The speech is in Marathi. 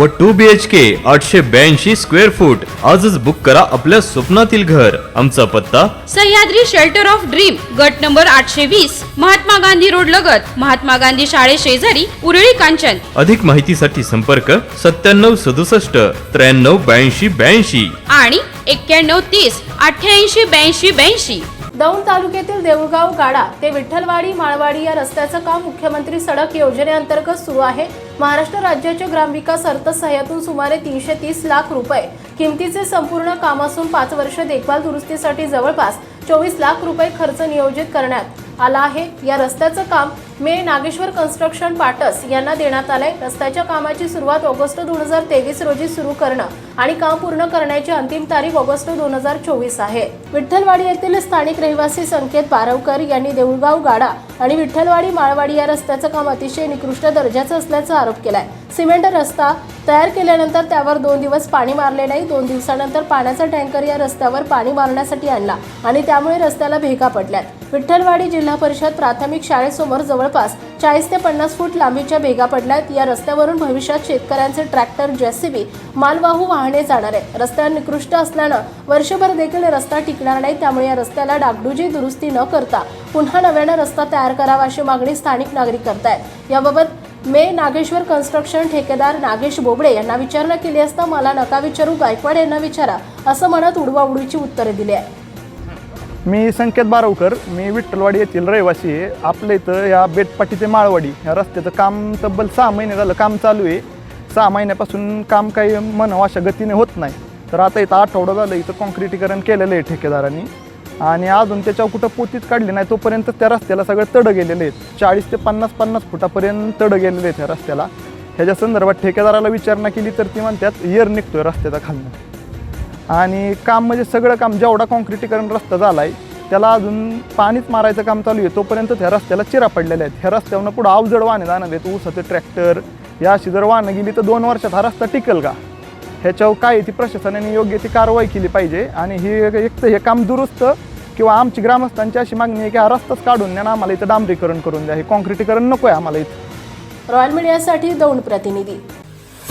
व टू बी एच के आठशे ब्याऐंशी स्क्वेअर फूट आजच बुक करा आपल्या स्वप्नातील घर. आमचा पत्ता? सह्याद्री शेल्टर ऑफ ड्रीम गट नंबर आठशे वीस महात्मा गांधी रोड लगत. महात्मा गांधी शाळे शेजारी उरळी कांचन. अधिक माहितीसाठी संपर्क सत्त्याण्णव सदुसष्ट त्र्याण्णव ब्याऐंशी ब्याऐंशी. आणि एक्क्याण्णव तीस अठ्ठ्याऐंशी ब्याऐंशी ब्याऐंशी. दौंड तालुक्यातील देऊळगाव गाडा ते विठ्ठलवाडी माळवाडी या रस्त्याचं काम मुख्यमंत्री सडक योजनेअंतर्गत सुरू आहे. महाराष्ट्र राज्याच्या ग्रामविकास अर्थसहाय्यातून सुमारे तीनशे तीस लाख रुपये किमतीचे संपूर्ण काम असून पाच वर्ष देखभाल दुरुस्तीसाठी जवळपास चोवीस लाख रुपये खर्च नियोजित करण्यात आला आहे. या रस्त्याचं काम मे नागेश्वर कन्स्ट्रक्शन पाटस यांना देण्यात आलंय. रस्त्याच्या कामाची सुरुवात ऑगस्ट दोन हजार तेवीस रोजी सुरू करणं आणि काम पूर्ण करण्याची अंतिम तारीख ऑगस्ट दोन हजार चोवीस आहे. विठ्ठलवाडी येथील स्थानिक रहिवासी संकेत बारवकर यांनी देऊळगाव गाडा आणि विठ्ठलवाडी माळवाडी या रस्त्याचं काम अतिशय निकृष्ट दर्जाचं असल्याचा आरोप केलाय. सिमेंट रस्ता तयार केल्यानंतर त्यावर दोन दिवस पाणी मारले नाही. दोन दिवसानंतर पाण्याचा टँकर या रस्त्यावर पाणी मारण्यासाठी आणला आणि त्यामुळे रस्त्याला भेगा पडल्यात. विठ्ठलवाडी जिल्हा परिषद प्राथमिक शाळेसमोर जवळपास चाळीस ते पन्नास फूट लांबीच्या भेगा पडल्यात. या रस्त्यावरून भविष्यात शेतकऱ्यांचे ट्रॅक्टर जेसीबी मालवाहू वाहने जाणार आहे रस्ता निकृष्ट असल्यानं वर्षभर देखील रस्ता टिकणार नाही त्यामुळे या रस्त्याला डागडुजी दुरुस्ती न करता पुन्हा नव्यानं रस्ता तयार करावा अशी मागणी स्थानिक नागरिक करतायत. याबाबत मे नागेश्वर कन्स्ट्रक्शन ठेकेदार नागेश बोबडे यांना विचारणा केली असता मला नका विचारू गायकवाड यांना विचारा असं म्हणत उडवाउडीची उत्तरे दिली आहे मी संकेत बारवकर मी विठ्ठलवाडी येथील रहिवासी आहे. आपल्या इथं या बेटपाटी ते माळवाडी ह्या रस्त्याचं काम तब्बल सहा महिने झालं काम चालू आहे. सहा महिन्यापासून काम काही म्हणावं अशा गतीने होत नाही. तर आता इथं आठवडा झालं इथं कॉन्क्रिटीकरण केलेलं आहे ठेकेदारांनी. आणि अजून त्याच्यावर कुठं पोतीच काढली नाही तोपर्यंत त्या रस्त्याला सगळं तडं गेलेले आहेत. चाळीस ते पन्नास पन्नास फुटापर्यंत तडं गेलेले आहेत ह्या रस्त्याला. ह्याच्या संदर्भात ठेकेदाराला विचारणा केली तर ती म्हणतात येर निघतोय रस्त्याचा खालनं. आणि काम म्हणजे सगळं काम जेवढा कॉन्क्रिटीकरण रस्ता झाला आहे त्याला अजून पाणीच मारायचं काम चालू आहे. तोपर्यंत त्या रस्त्याला चिरा पडलेल्या आहेत. ह्या रस्त्यावरनं पुढं अवजड वाहने जाणार आहेत. ऊसाचं ट्रॅक्टर या अशी जर वाहनं गेली तर दोन वर्षात हा रस्ता टिकेल का? ह्याच्यावर काय आहे ती प्रशासनाने योग्य ती कारवाई केली पाहिजे. आणि हे एक तर हे काम दुरुस्त किंवा आमची ग्रामस्थांची अशी मागणी आहे की हा रस्ताच काढून द्या ना आम्हाला इथं डांबरीकरण करून द्या. हे कॉन्क्रिटीकरण नको आहे आम्हाला इथं. रॉयल मीडियासाठी दौंड प्रतिनिधी.